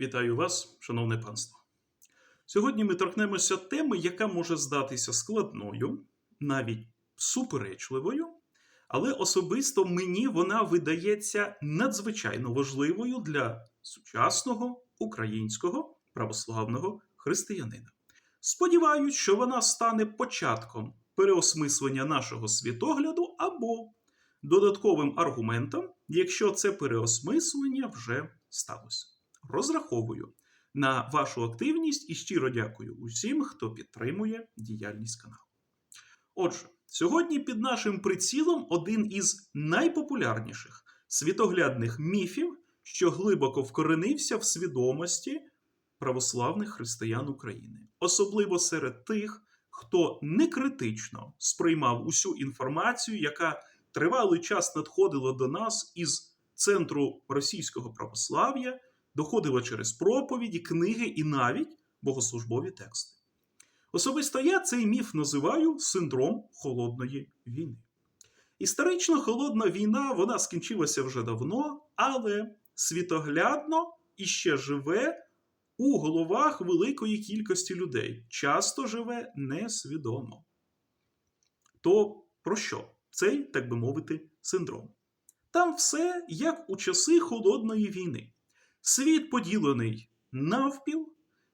Вітаю вас, шановне панство. Сьогодні ми торкнемося теми, яка може здатися складною, навіть суперечливою, але особисто мені вона видається надзвичайно важливою для сучасного українського православного християнина. Сподіваюсь, що вона стане початком переосмислення нашого світогляду або додатковим аргументом, якщо це переосмислення вже сталося. Розраховую на вашу активність і щиро дякую усім, хто підтримує діяльність каналу. Отже, сьогодні під нашим прицілом один із найпопулярніших світоглядних міфів, що глибоко вкоренився в свідомості православних християн України, особливо серед тих, хто некритично сприймав усю інформацію, яка тривалий час надходила до нас із центру російського православ'я, доходила через проповіді, книги і навіть богослужбові тексти. Особисто я цей міф називаю синдром холодної війни. Історично холодна війна вона скінчилася вже давно, але світоглядно іще живе у головах великої кількості людей, часто живе несвідомо. То про що цей, так би мовити, синдром? Там все як у часи холодної війни. Світ поділений навпіл,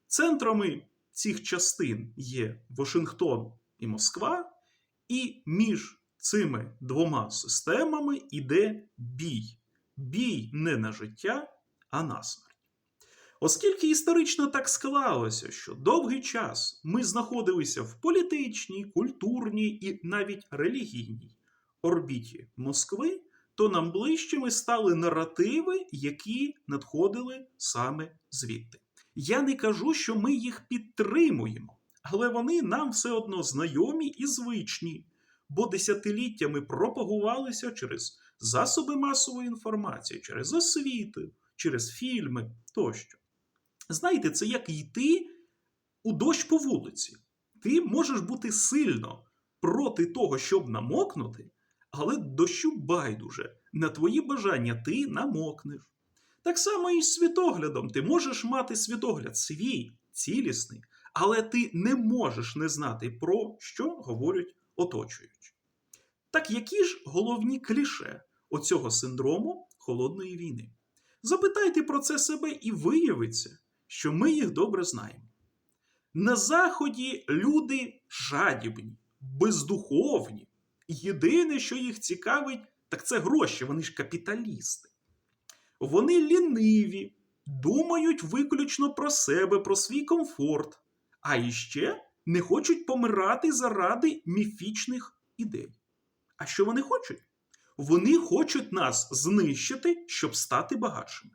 центрами цих частин є Вашингтон і Москва, і між цими двома системами йде бій. Бій не на життя, а на смерть. Оскільки історично так склалося, що довгий час ми знаходилися в політичній, культурній і навіть релігійній орбіті Москви, то нам ближчими стали наративи, які надходили саме звідти. Я не кажу, що ми їх підтримуємо, але вони нам все одно знайомі і звичні, бо десятиліттями пропагувалися через засоби масової інформації, через освіту, через фільми тощо. Знаєте, це як йти у дощ по вулиці. Ти можеш бути сильно проти того, щоб намокнути, але дощу байдуже. На твої бажання ти намокнеш. Так само і з світоглядом. Ти можеш мати світогляд свій, цілісний, але ти не можеш не знати, про що говорять оточуючі. Так які ж головні кліше оцього синдрому холодної війни? Запитайте про це себе і виявиться, що ми їх добре знаємо. На Заході люди жадібні, бездуховні. Єдине, що їх цікавить, так це гроші, вони ж капіталісти. Вони ліниві, думають виключно про себе, про свій комфорт, а іще не хочуть помирати заради міфічних ідей. А що вони хочуть? Вони хочуть нас знищити, щоб стати багатшими.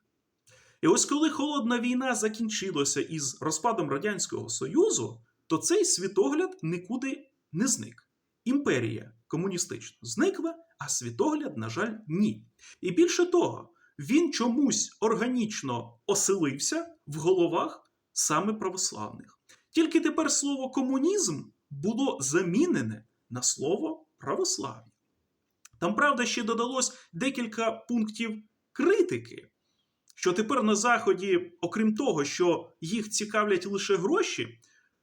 І ось коли холодна війна закінчилася із розпадом Радянського Союзу, то цей світогляд нікуди не зник. Імперія комуністична зникла, а світогляд, на жаль, ні. І більше того, він чомусь органічно оселився в головах саме православних. Тільки тепер слово комунізм було замінене на слово православ'я. Там, правда, ще додалось декілька пунктів критики, що тепер на Заході, окрім того, що їх цікавлять лише гроші,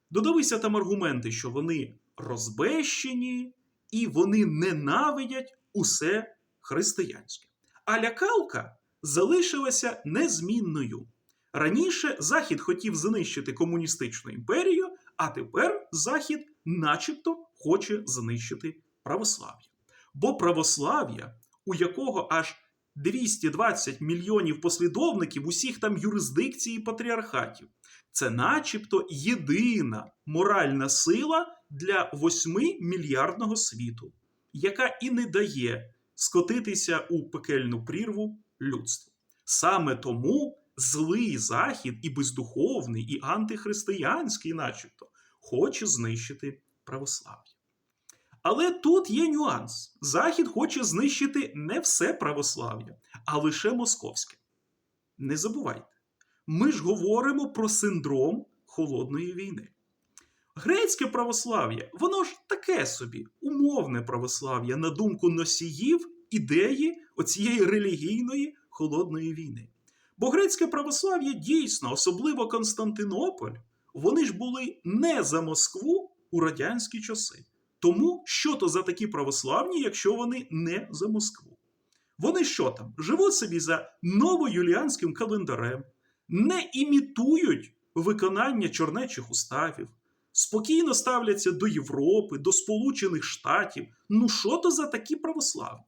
додалися там аргументи, що вони розбещені і вони ненавидять усе християнське. А лякалка залишилася незмінною. Раніше Захід хотів знищити комуністичну імперію, а тепер Захід, начебто, хоче знищити православ'я. Бо православ'я, у якого аж 220 мільйонів послідовників усіх там юрисдикцій і патріархатів, це начебто єдина моральна сила для 8 мільярдного світу, яка і не дає скотитися у пекельну прірву людству. Саме тому злий захід і бездуховний, і антихристиянський, начебто, хоче знищити православ'я. Але тут є нюанс: Захід хоче знищити не все православ'я, а лише московське. Не забувайте, ми ж говоримо про синдром холодної війни. Грецьке православ'я, воно ж таке собі, умовне православ'я, на думку носіїв ідеї оцієї релігійної холодної війни. Бо грецьке православ'я дійсно, особливо Константинополь, вони ж були не за Москву у радянські часи. Тому що то за такі православні, якщо вони не за Москву? Вони що там? Живуть собі за новоюліанським календарем, не імітують виконання чорнечих уставів, спокійно ставляться до Європи, до Сполучених Штатів. Ну що то за такі православні?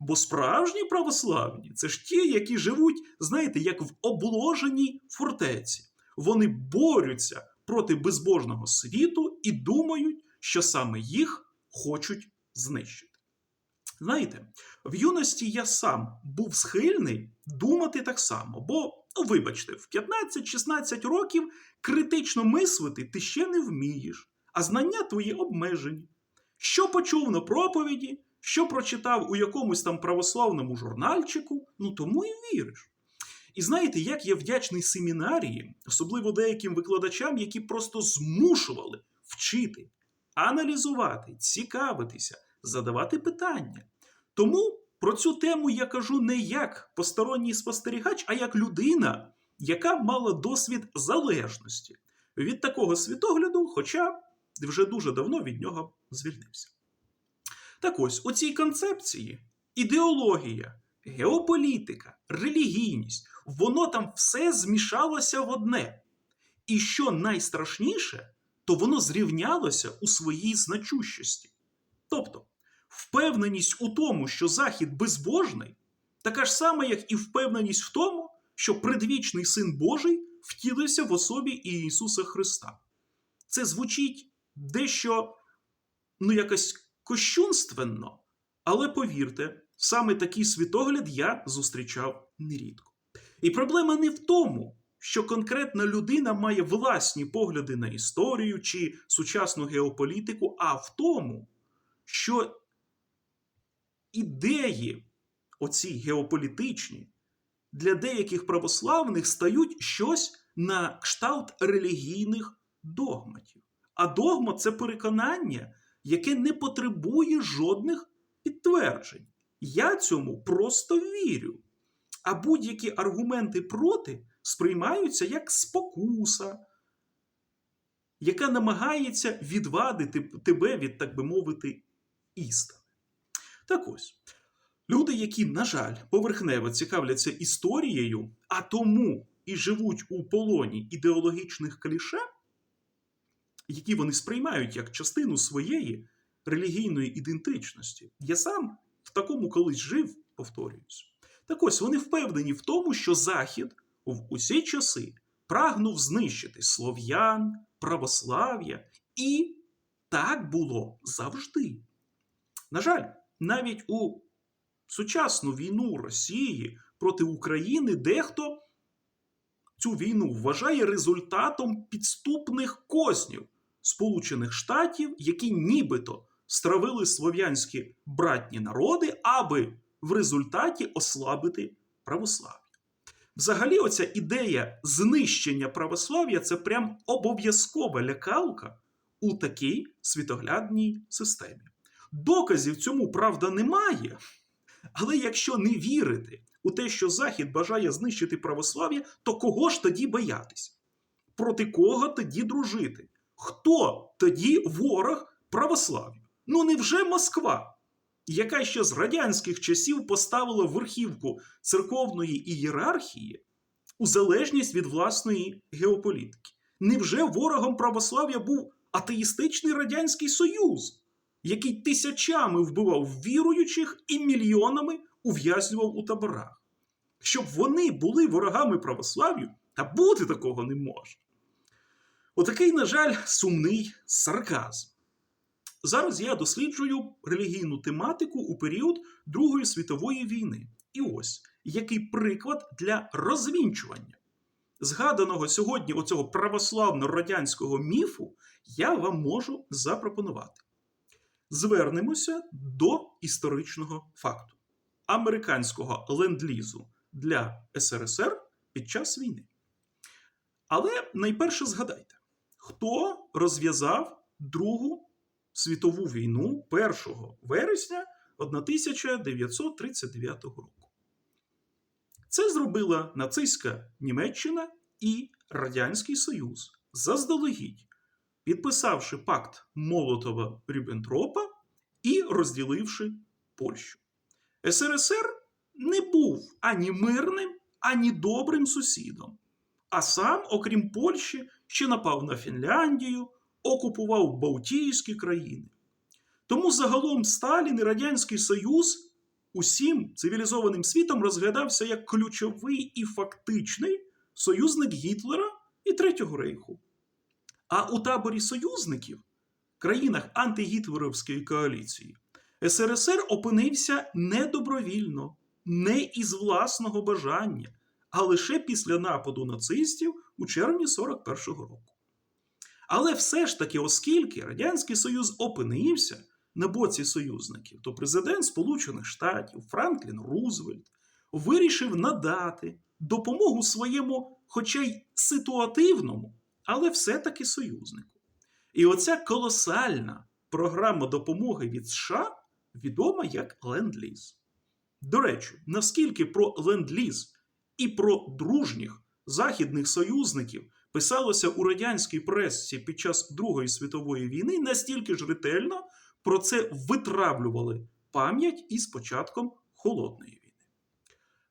Бо справжні православні це ж ті, які живуть, знаєте, як в обложеній фортеці. Вони борються проти безбожного світу і думають, що саме їх хочуть знищити. Знаєте, в юності я сам був схильний думати так само, бо, ну, вибачте, в 15-16 років критично мислити ти ще не вмієш, а знання твої обмежені. Що почув на проповіді, що прочитав у якомусь там православному журнальчику, ну тому і віриш. І знаєте, як я вдячний семінарії, особливо деяким викладачам, які просто змушували вчити, аналізувати, цікавитися, задавати питання. Тому про цю тему я кажу не як посторонній спостерігач, а як людина, яка мала досвід залежності від такого світогляду, хоча вже дуже давно від нього звільнився. Так ось у цій концепції ідеологія, геополітика, релігійність, воно там все змішалося в одне. І що найстрашніше, то воно зрівнялося у своїй значущості. Тобто, впевненість у тому, що Захід безбожний, така ж сама, як і впевненість в тому, що предвічний син Божий втілився в особі Ісуса Христа. Це звучить дещо, ну, якось кощунственно, але повірте, саме такий світогляд я зустрічав нерідко. І проблема не в тому, що конкретна людина має власні погляди на історію чи сучасну геополітику, а в тому, що ідеї, оці геополітичні, для деяких православних стають щось на кшталт релігійних догматів. А догма це переконання, яке не потребує жодних підтверджень. Я цьому просто вірю. А будь-які аргументи проти сприймаються як спокуса, яка намагається відвадити тебе від, так би мовити, істини. Так ось, люди, які, на жаль, поверхнево цікавляться історією, а тому і живуть у полоні ідеологічних кліше, які вони сприймають як частину своєї релігійної ідентичності. Я сам в такому колись жив, повторююсь. Так ось вони впевнені в тому, що Захід в усі часи прагнув знищити слов'ян, православ'я, і так було завжди. На жаль, навіть у сучасну війну Росії проти України дехто цю війну вважає результатом підступних кознів Сполучених Штатів, які нібито стравили слов'янські братні народи, аби в результаті ослабити православ'я. Взагалі, оця ідея знищення православ'я це прям обов'язкова лякалка у такій світоглядній системі. Доказів цьому, правда, немає. Але якщо не вірити у те, що Захід бажає знищити православ'я, то кого ж тоді боятись? Проти кого тоді дружити? Хто тоді ворог православ'я? Ну невже Москва, яка ще з радянських часів поставила верхівку церковної ієрархії у залежність від власної геополітики? Невже ворогом православ'я був атеїстичний Радянський Союз? Який тисячами вбивав віруючих і мільйонами ув'язнював у таборах. Щоб вони були ворогами православ'ю, та бути такого не може. Отакий, на жаль, сумний сарказм. Зараз я досліджую релігійну тематику у період Другої світової війни. І ось який приклад для розвінчування згаданого сьогодні оцього православно-радянського міфу я вам можу запропонувати звернемося до історичного факту американського ленд-лізу для СРСР під час війни. Але найперше згадайте, хто розв'язав Другу світову війну 1 вересня 1939 року. Це зробила нацистська Німеччина і Радянський Союз заздалегідь, підписавши пакт Молотова Ріббентропа і розділивши Польщу. СРСР не був ані мирним, ані добрим сусідом, а сам, окрім Польщі, ще напав на Фінляндію, окупував Балтійські країни. Тому загалом Сталін і Радянський Союз усім цивілізованим світом розглядався як ключовий і фактичний союзник Гітлера і Третього Рейху. А у таборі союзників, країнах антигітлерівської коаліції, СРСР опинився не добровільно, не із власного бажання, а лише після нападу нацистів у червні 41-го року. Але все ж таки, оскільки Радянський Союз опинився на боці союзників, то президент Сполучених Штатів Франклін Рузвельт вирішив надати допомогу своєму, хоча й ситуативному, але все-таки союзнику. І оця колосальна програма допомоги від США відома як Ленд-Ліз. До речі, наскільки про Ленд-Ліз і про дружніх західних союзників писалося у радянській пресі під час Другої світової війни, настільки ж ретельно про це витравлювали пам'ять із початком Холодної.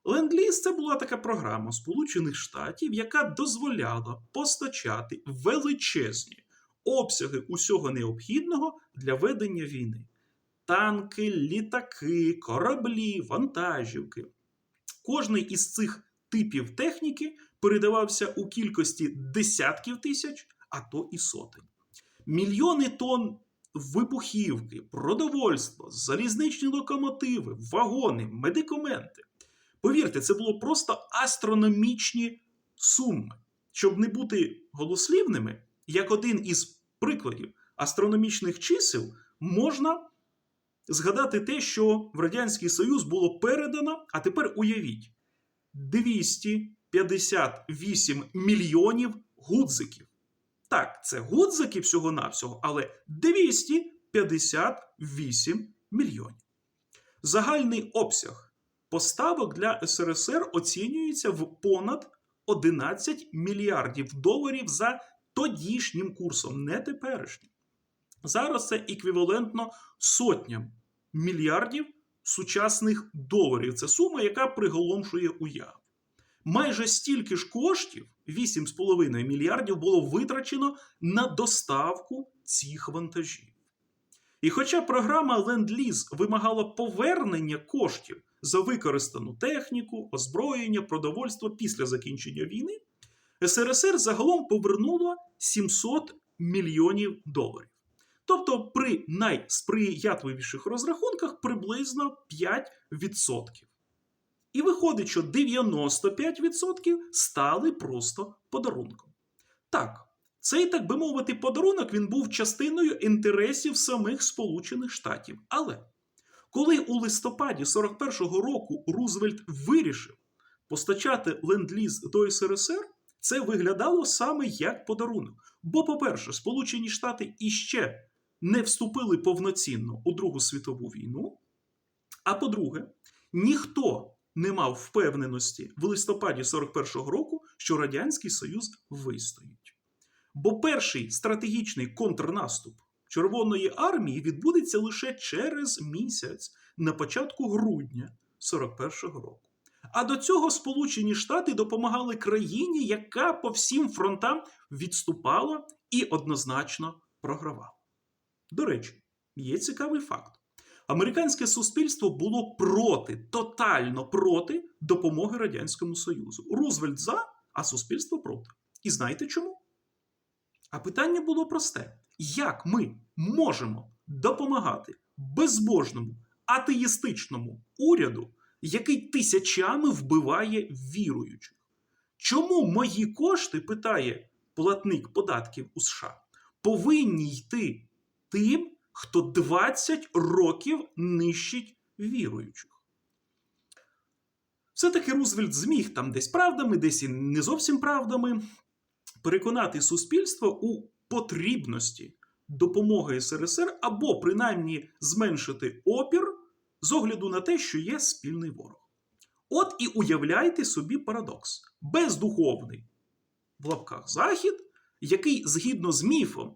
Ленд-Ліз це була така програма Сполучених Штатів, яка дозволяла постачати величезні обсяги усього необхідного для ведення війни: танки, літаки, кораблі, вантажівки. Кожний із цих типів техніки передавався у кількості десятків тисяч, а то і сотень. Мільйони тонн вибухівки, продовольство, залізничні локомотиви, вагони, медикаменти. Повірте, це було просто астрономічні суми. Щоб не бути голослівними, як один із прикладів астрономічних чисел, можна згадати те, що в Радянський Союз було передано, а тепер уявіть, 258 мільйонів гудзиків. Так, це гудзики всього-навсього, але 258 мільйонів. Загальний обсяг поставок для СРСР оцінюється в понад 11 мільярдів доларів за тодішнім курсом, не теперішнім. Зараз це еквівалентно сотням мільярдів сучасних доларів. Це сума, яка приголомшує уяву. Майже стільки ж коштів, 8,5 мільярдів, було витрачено на доставку цих вантажів. І хоча програма Ленд-Ліз вимагала повернення коштів за використану техніку, озброєння, продовольство після закінчення війни, СРСР загалом повернуло 700 мільйонів доларів. Тобто при найсприятливіших розрахунках приблизно 5%. І виходить, що 95% стали просто подарунком. Так, цей, так би мовити, подарунок він був частиною інтересів самих Сполучених Штатів. Але коли у листопаді 41-го року Рузвельт вирішив постачати ленд-ліз до СРСР, це виглядало саме як подарунок. Бо, по-перше, Сполучені Штати іще не вступили повноцінно у Другу світову війну. А по-друге, ніхто не мав впевненості в листопаді 41-го року, що Радянський Союз вистоїть. Бо перший стратегічний контрнаступ Червоної армії відбудеться лише через місяць на початку грудня 41-го року. А до цього Сполучені Штати допомагали країні, яка по всім фронтам відступала і однозначно програвала. До речі, є цікавий факт. Американське суспільство було проти, тотально проти допомоги Радянському Союзу. Рузвельт за, а суспільство проти. І знаєте чому? А питання було просте: як ми можемо допомагати безбожному атеїстичному уряду, який тисячами вбиває віруючих? Чому мої кошти, питає платник податків у США, повинні йти тим, хто 20 років нищить віруючих? Все-таки Рузвельт зміг там десь правдами, десь і не зовсім правдами переконати суспільство у потрібності допомоги СРСР або принаймні зменшити опір з огляду на те, що є спільний ворог. От і уявляйте собі парадокс: бездуховний в лапках захід, який згідно з міфом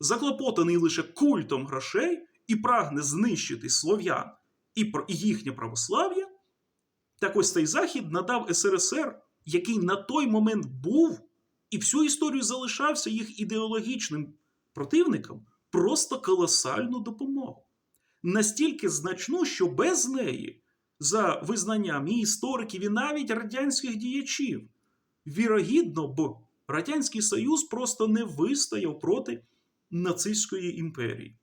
заклопотаний лише культом грошей і прагне знищити слов'ян і їхнє православ'я, так ось цей захід надав СРСР, який на той момент був і всю історію залишався їх ідеологічним противником, просто колосальну допомогу. Настільки значну, що без неї, за визнанням і істориків, і навіть радянських діячів, вірогідно, бо Радянський Союз просто не вистояв проти нацистської імперії.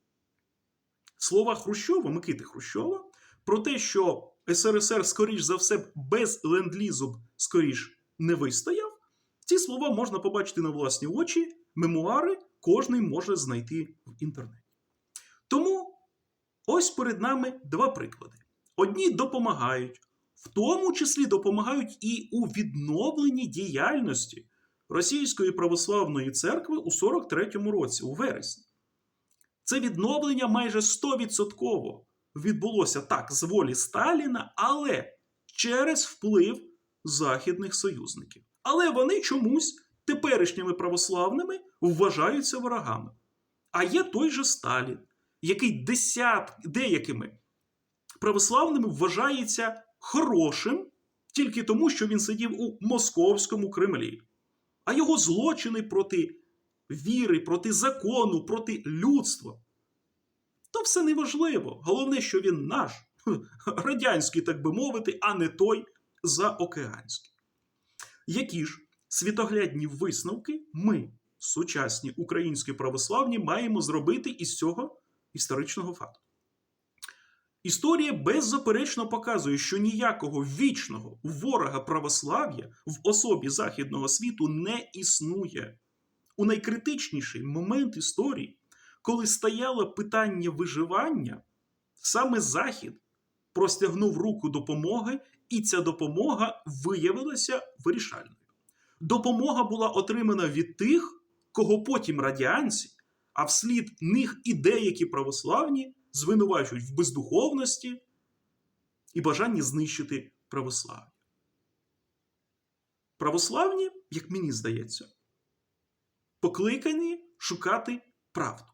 Слова Хрущова, Микити Хрущова, про те, що СРСР, скоріш за все, без ленд-лізу скоріш не вистояв, ці слова можна побачити на власні очі, мемуари кожний може знайти в інтернеті. Тому ось перед нами два приклади. Одні допомагають, в тому числі допомагають і у відновленні діяльності Російської православної церкви у 43-му році, у вересні. Це відновлення майже 100% відбулося так з волі Сталіна, але через вплив західних союзників. Але вони чомусь теперішніми православними вважаються ворогами. А є той же Сталін, який десят, деякими православними вважається хорошим тільки тому, що він сидів у московському Кремлі. А його злочини проти віри, проти закону, проти людства. То все неважливо. Головне, що він наш, радянський, так би мовити, а не той заокеанський. Які ж світоглядні висновки ми, сучасні українські православні, маємо зробити із цього історичного факту? Історія беззаперечно показує, що ніякого вічного ворога православ'я в особі західного світу не існує. У найкритичніший момент історії, коли стояло питання виживання, саме Захід простягнув руку допомоги, і ця допомога виявилася вирішальною. Допомога була отримана від тих, кого потім радянці, а вслід них і деякі православні звинувачують в бездуховності і бажанні знищити православ'я. Православні, як мені здається, покликані шукати правду.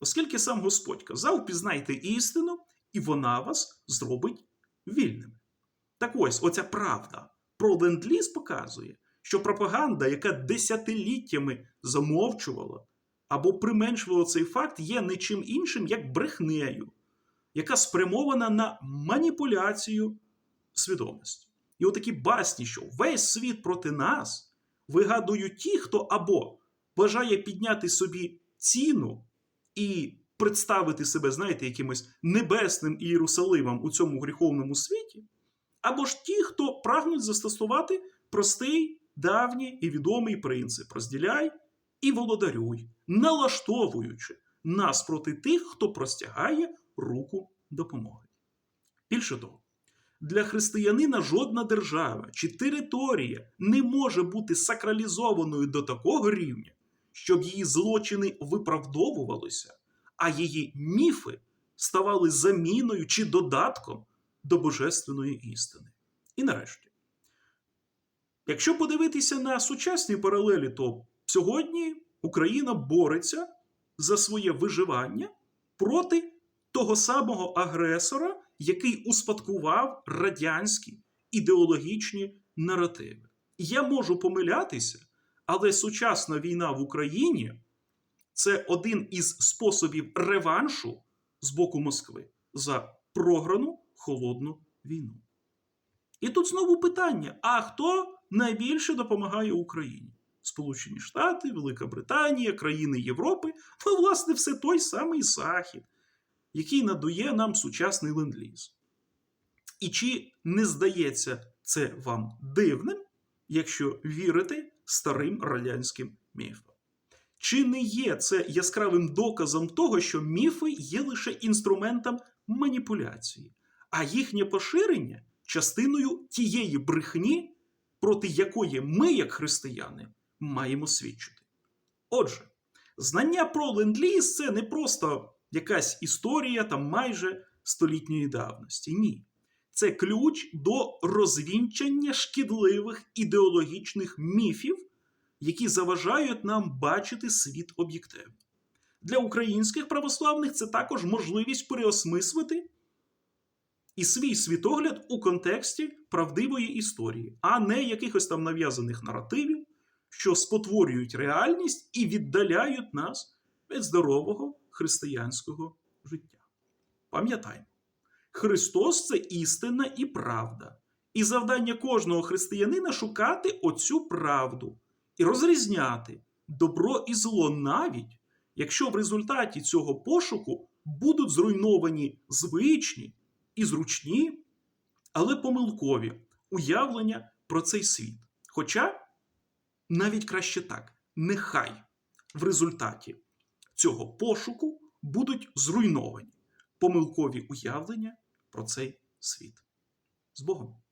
Оскільки сам Господь казав, пізнайте істину, і вона вас зробить вільними. Так ось, оця правда про ленд-ліз показує, що пропаганда, яка десятиліттями замовчувала або применшувала цей факт, є не чим іншим, як брехнею, яка спрямована на маніпуляцію свідомості. І отакі басні, що весь світ проти нас вигадують ті, хто або бажає підняти собі ціну і представити себе, знаєте, якимось небесним Ієрусалимом у цьому гріховному світі, або ж ті, хто прагнуть застосувати простий, давній і відомий принцип розділяй і володарюй, налаштовуючи нас проти тих, хто простягає руку допомоги. Більше того, для християнина жодна держава чи територія не може бути сакралізованою до такого рівня, щоб її злочини виправдовувалися, а її міфи ставали заміною чи додатком до божественної істини. І нарешті, якщо подивитися на сучасні паралелі, то сьогодні Україна бореться за своє виживання проти того самого агресора, який успадкував радянські ідеологічні наративи. Я можу помилятися, але сучасна війна в Україні це один із способів реваншу з боку Москви за програну холодну війну. І тут знову питання: а хто найбільше допомагає Україні? Сполучені Штати, Велика Британія, країни Європи, ну, власне, все той самий Захід, який надує нам сучасний ленд-ліз. І чи не здається це вам дивним, якщо вірите старим радянським міфам? Чи не є це яскравим доказом того, що міфи є лише інструментом маніпуляції, а їхнє поширення частиною тієї брехні, проти якої ми, як християни, маємо свідчити? Отже, знання про ленд-ліз – це не просто якась історія там майже столітньої давності. Ні. це ключ до розвінчання шкідливих ідеологічних міфів, які заважають нам бачити світ об'єктивно. Для українських православних це також можливість переосмислити і свій світогляд у контексті правдивої історії, а не якихось там нав'язаних наративів, що спотворюють реальність і віддаляють нас від здорового християнського життя. Пам'ятаймо, Христос це істина і правда. І завдання кожного християнина шукати оцю правду і розрізняти добро і зло навіть, якщо в результаті цього пошуку будуть зруйновані звичні і зручні, але помилкові уявлення про цей світ. Хоча навіть краще так, нехай в результаті цього пошуку будуть зруйновані помилкові уявлення про цей світ. З Богом!